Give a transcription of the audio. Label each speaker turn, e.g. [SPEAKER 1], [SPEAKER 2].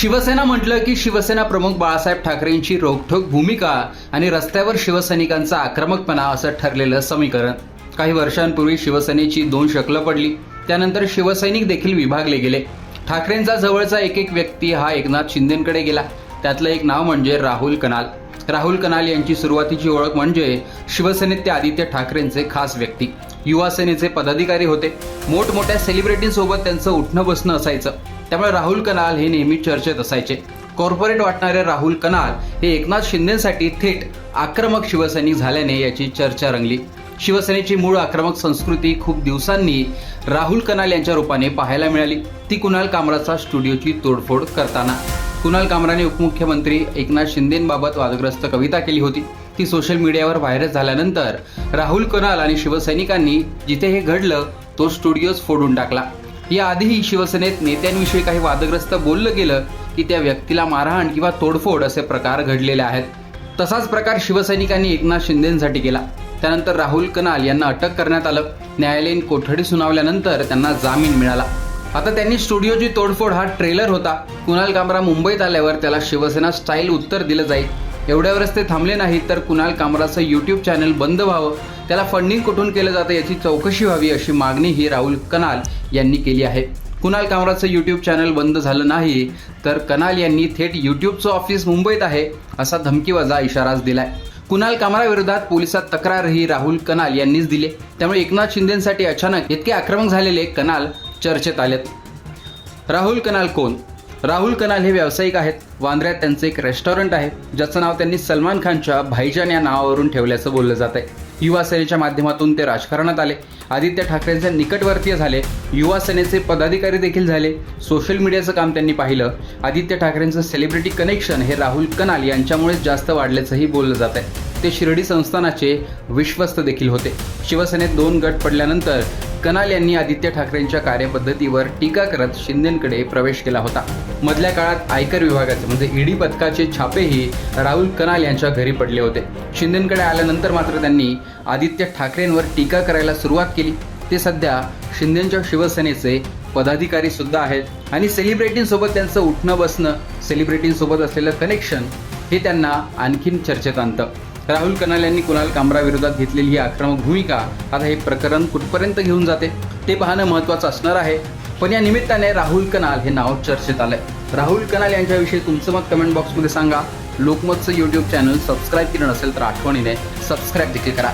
[SPEAKER 1] शिवसेना म्हटलं की शिवसेना प्रमुख बाळासाहेब ठाकरेंची रोखठोक भूमिका आणि रस्त्यावर शिवसैनिकांचा आक्रमकपणा असं ठरलेलं समीकरण. काही वर्षांपूर्वी शिवसेनेची दोन शकलं पडली. त्यानंतर शिवसैनिक देखील विभागले गेले. ठाकरेंचा जवळचा एक एक व्यक्ती हा एकनाथ शिंदेकडे गेला. त्यातलं एक नाव म्हणजे राहुल कनाल. राहुल कनाल यांची सुरुवातीची ओळख म्हणजे शिवसेनेत ते आदित्य ठाकरेंचे खास व्यक्ती. युवा सेनेचे पदाधिकारी होते. मोठमोठ्या सेलिब्रिटींसोबत त्यांचं उठणं बसणं असायचं. त्यामुळे राहुल कनाल हे नेहमी चर्चेत असायचे. कॉर्पोरेट वाटणारे राहुल कनाल हे एकनाथ शिंदेसाठी थेट आक्रमक शिवसैनिक झाल्याने याची चर्चा रंगली. शिवसेनेची मूळ आक्रमक संस्कृती खूप दिवसांनी राहुल कनाल यांच्या रूपाने पाहायला मिळाली. ती कुणाल कामराचा स्टुडिओची तोडफोड करताना. कुणाल कामराने उपमुख्यमंत्री एकनाथ शिंदेंबाबत वादग्रस्त कविता केली होती. ती सोशल मीडियावर व्हायरल झाल्यानंतर राहुल कनाल आणि शिवसैनिकांनी जिथे हे घडलं तो स्टुडिओज फोडून टाकला. याआधीही शिवसेनेत नेत्यांविषयी काही वादग्रस्त बोललं गेलं की त्या व्यक्तीला मारहाण किंवा तोडफोड असे प्रकार घडलेले आहेत. तसाच प्रकार शिवसैनिकांनी एकनाथ शिंदेसाठी केला. त्यानंतर राहुल कनाल यांना अटक करण्यात आलं. न्यायालयीन कोठडी सुनावल्यानंतर त्यांना जामीन मिळाला. आता त्यांनी स्टुडिओची तोडफोड हा ट्रेलर होता. कुणाल कामरा मुंबईत आल्यावर त्याला शिवसेना स्टाईल उत्तर दिलं जाईल. एवढ्यावरच ते थांबले नाहीत तर कुणाल कामराचं यूट्यूब चॅनल बंद व्हावं त्याला फंडिंग कुठून केलं जातं याची चौकशी व्हावी अशी मागणी ही राहुल कनाल यांनी केली आहे. कुणाल कामराचं यूट्यूब चॅनल बंद झालं नाही तर कनाल यांनी थेट यूट्यूबचं ऑफिस मुंबईत आहे असा धमकीवाजा इशाराच दिलाय. कुणाल कामराविरोधात पोलिसात तक्रारही राहुल कनाल यांनीच दिली. त्यामुळे एकनाथ शिंदेसाठी अचानक इतके आक्रमक झालेले कनाल चर्चेत आलेत. राहुल कनाल कोण? राहुल कनाल हे व्यावसायिक आहेत. वांद्र्यात त्यांचं एक रेस्टॉरंट आहे. ज्याचं नाव त्यांनी सलमान खानच्या भाईजान या नावावरून ठेवल्याचं बोललं जात आहे युवा सेनेच्या माध्यमातून ते राजकारणात आले. आदित्य ठाकरेंचे निकटवर्तीय झाले. युवा सेनेचे पदाधिकारी देखील झाले. सोशल मीडियाचं काम त्यांनी पाहिलं. आदित्य ठाकरेंचं सेलिब्रिटी कनेक्शन हे राहुल कनाल यांच्यामुळेच जास्त वाढल्याचंही बोललं जात आहे ते शिर्डी संस्थानाचे विश्वस्त देखील होते. शिवसेनेत दोन गट पडल्यानंतर कनाल यांनी आदित्य ठाकरेंच्या कार्यपद्धतीवर टीका करत शिंदेकडे प्रवेश केला होता. मधल्या काळात आयकर विभागाचे म्हणजे ईडी पथकाचे छापेही राहुल कनाल यांच्या घरी पडले होते. शिंदेकडे आल्यानंतर मात्र त्यांनी आदित्य ठाकरेंवर टीका करायला सुरुवात केली. ते सध्या शिंदेच्या शिवसेनेचे पदाधिकारी सुद्धा आहेत आणि सेलिब्रिटींसोबत त्यांचं उठणं बसणं सेलिब्रिटींसोबत असलेलं कनेक्शन हे त्यांना आणखीन चर्चेत आणतं. राहुल कनाल यांनी कुणाल कामराविरोधात घेतलेली ही आक्रमक भूमिका आता हे प्रकरण कुठपर्यंत घेऊन जाते ते पाहणं महत्त्वाचं असणार आहे. पण या निमित्ताने राहुल कनाल हे नाव चर्चेत आलंय. राहुल कनाल यांच्याविषयी तुमचं मत कमेंट बॉक्समध्ये सांगा. लोकमतचं यूट्यूब चॅनल सबस्क्राईब केलं नसेल तर आठवणीने सबस्क्राईब देखील करा.